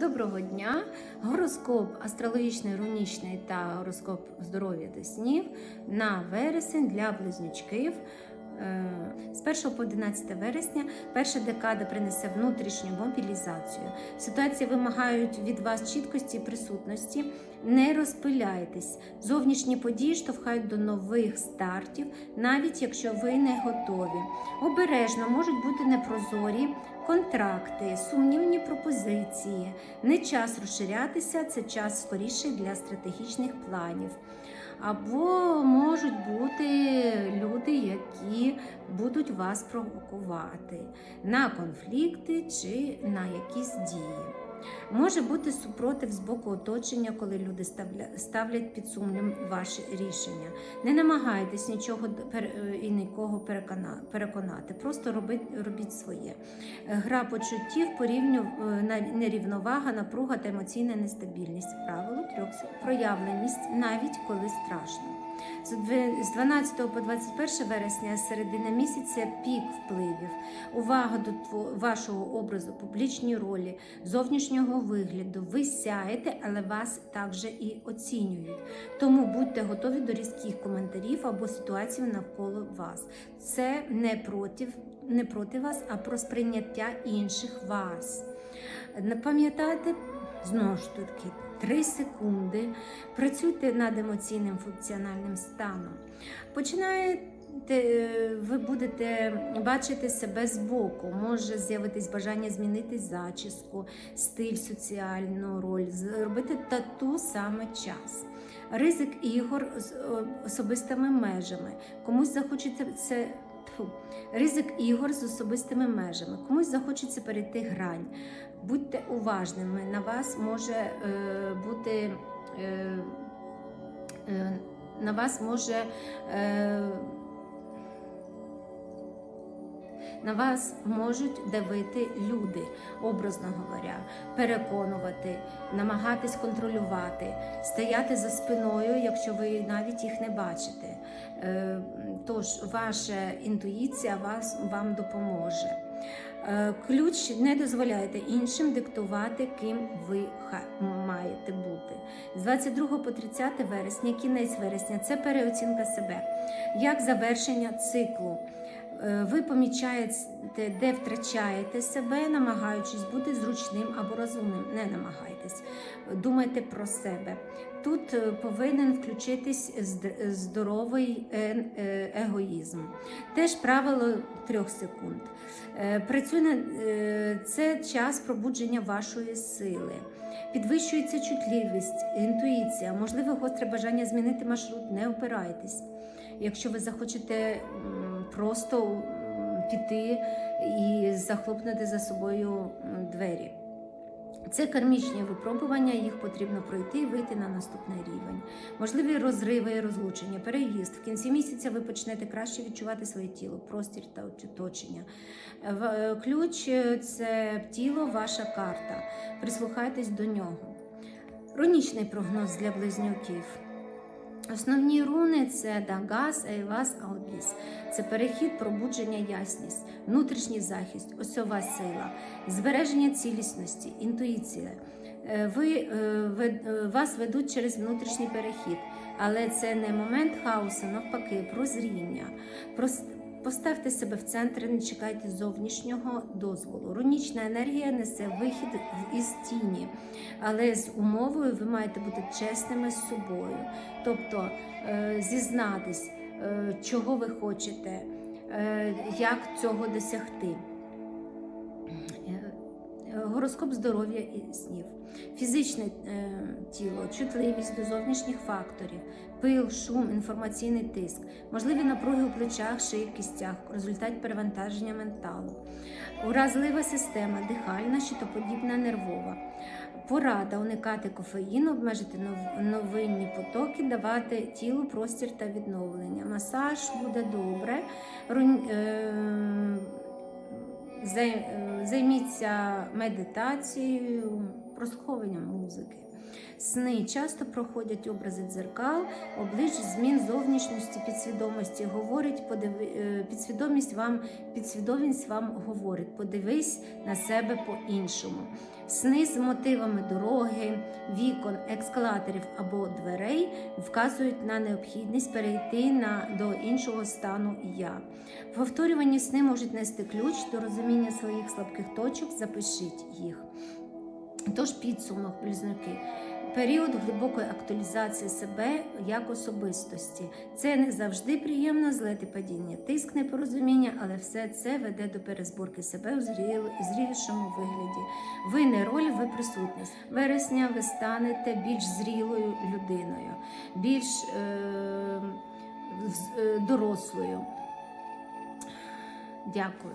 Доброго дня! Гороскоп астрологічний, рунічний та гороскоп здоров'я та снів на вересень для близнючків. Е, З 1 по 11 вересня перша декада принесе внутрішню мобілізацію. Ситуації вимагають від вас чіткості і присутності. Не розпиляйтесь. Зовнішні події штовхають до нових стартів, навіть якщо ви не готові. Обережно можуть бути непрозорі контракти, сумнівні пропозиції. Не час розширятися, це час скоріше для стратегічних планів. Або можуть бути люди, які будуть вас провокувати на конфлікти чи на якісь дії. Може бути супротив з боку оточення, коли люди ставлять під сумнів ваші рішення. Не намагайтесь нічого е, і нікого перекона- переконати. Просто робіть, робіть своє. Гра почуттів, порівню е, нерівновага, напруга та емоційна нестабільність. Правило трьох проявленість, навіть коли страшно. З 12 по 21 вересня середина місяця пік впливів, увага до вашого образу, публічній ролі, зовнішнього вигляду. Ви сяєте, але вас також і оцінюють. Тому будьте готові до різких коментарів або ситуацій навколо вас. Це не проти, не проти вас, а про сприйняття інших вас. Пам'ятайте знову ж таки 3 секунди. Працюйте над емоційним функціональним станом. Починаєте. е, Ви будете бачити себе збоку, може з'явитись бажання змінити зачіску, стиль, соціальну роль, зробити тату саме час. Ризик ігор з особистими межами. Комусь захочеться. Тьфу. Ризик ігор з особистими межами. Комусь захочеться перейти грань. Будьте уважними, на вас може е, бути. Е, е, на вас може. Е, на вас можуть давити люди, образно говоря, переконувати, намагатись контролювати, стояти за спиною, якщо ви навіть їх не бачите. Е, Тож ваша інтуїція вас, вам допоможе. Е, Ключ не дозволяйте іншим диктувати, ким ви маєте бути. З 22 по 30 вересня, кінець вересня це переоцінка себе, як завершення циклу. Е, Ви помічаєте, де втрачаєте себе, намагаючись бути зручним або розумним. Не намагайтесь, думайте про себе. Тут е, повинен включитись здоровий е- егоїзм. Теж правило трьох секунд. Е, це час пробудження вашої сили. Підвищується чутливість, інтуїція, можливе гостре бажання змінити маршрут, не опирайтесь. Якщо ви захочете просто піти і захлопнути за собою двері. Це кармічні випробування, їх потрібно пройти і вийти на наступний рівень. Можливі розриви розлучення, переїзд. В кінці місяця ви почнете краще відчувати своє тіло, простір та оточення. Е, Ключ е, це тіло, ваша карта. Прислухайтесь до нього. Рунічний прогноз для близнюків. Основні руни це Дагас, Ейвас, Албіс. Це перехід, пробудження, ясність, внутрішній захист, осьова сила, збереження цілісності, інтуїція. Е, Ви, е, е, вас ведуть через внутрішній перехід, але це не момент хаосу, навпаки, прозріння. Поставте себе в центр, не чекайте зовнішнього дозволу. Рунічна енергія несе вихід із тіні, але з умовою ви маєте бути чесними з собою, тобто е, зізнатись, е, чого ви хочете, е, як цього досягти. Е, Гороскоп здоров'я і снів, фізичне е, тіло, чутливість до зовнішніх факторів, пил, шум, інформаційний тиск, можливі напруги у плечах, шиї, кістях, результат перевантаження менталу, уразлива система, дихальна, щитоподібна, нервова. Порада уникати кофеїну, обмежити новинні потоки, давати тілу простір та відновлення. Масаж буде добре. Займіться медитацією, прослуховуванням музики. Сни часто проходять образи дзеркал, облич змін зовнішності, підсвідомості. Говорить, подиви, е, підсвідомість вам, підсвідомість вам говорить, подивись на себе по-іншому. Сни з мотивами дороги, вікон, ескалаторів або дверей вказують на необхідність перейти на, до іншого стану я. Повторювані сни можуть нести ключ до розуміння своїх слабких точок, запишіть їх. Тож підсумок близнюки. Період глибокої актуалізації себе як особистості. Це не завжди приємно, злети падіння, тиск, непорозуміння, але все це веде до перезборки себе у зріл- зрілішому вигляді. Ви не роль, ви присутність. Вересня ви станете більш зрілою людиною, більш е, е, дорослою. Дякую.